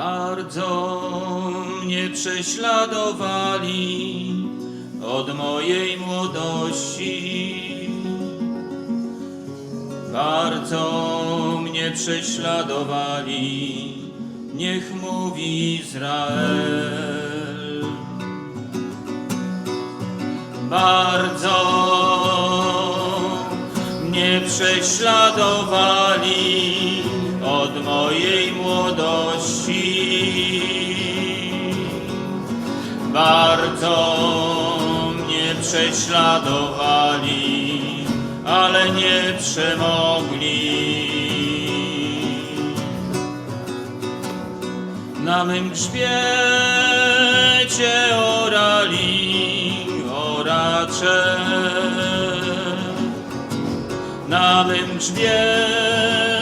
Bardzo mnie prześladowali od mojej młodości. Bardzo mnie prześladowali, niech mówi Izrael. Bardzo mnie prześladowali mojej młodości. Bardzo mnie prześladowali, ale nie przemogli. Na mym grzbiecie orali oracze. Na mym grzbiecie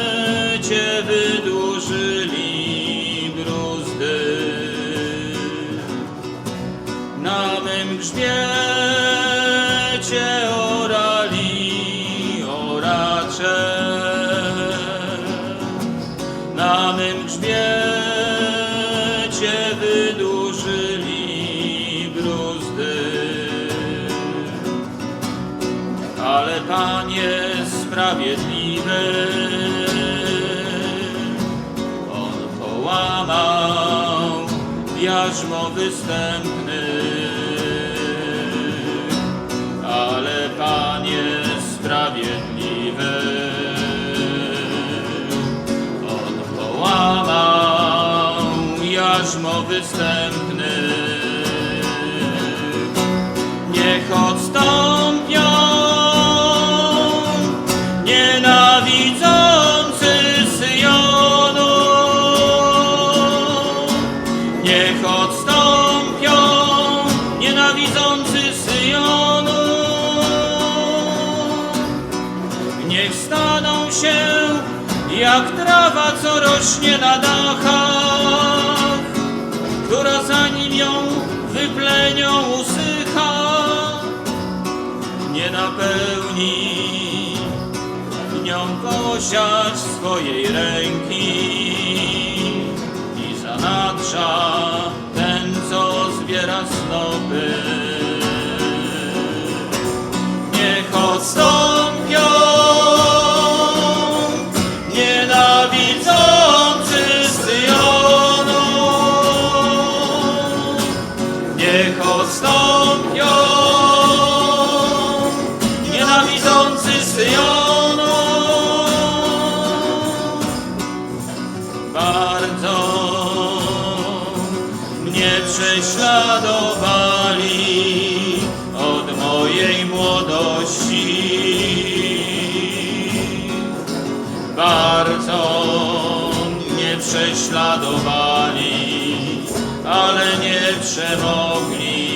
Mym grzbiecie orali oracze. Na mym grzbiecie wydłużyli bruzdy. Ale Panie sprawiedliwy, On połamał jarzmo występny. Jarzmo występny. Niech odstąpią nienawidzący Syjonu. Niech odstąpią nienawidzący Syjonu. Niech staną się jak trawa, co rośnie na dachach, która zanim ją wyplenią usycha, nie napełni nią posiać swojej ręki i zanadrza ten, co zbiera snopy. Niech odstąpią prześladowali od mojej młodości. Bardzo mnie prześladowali, ale nie przemogli.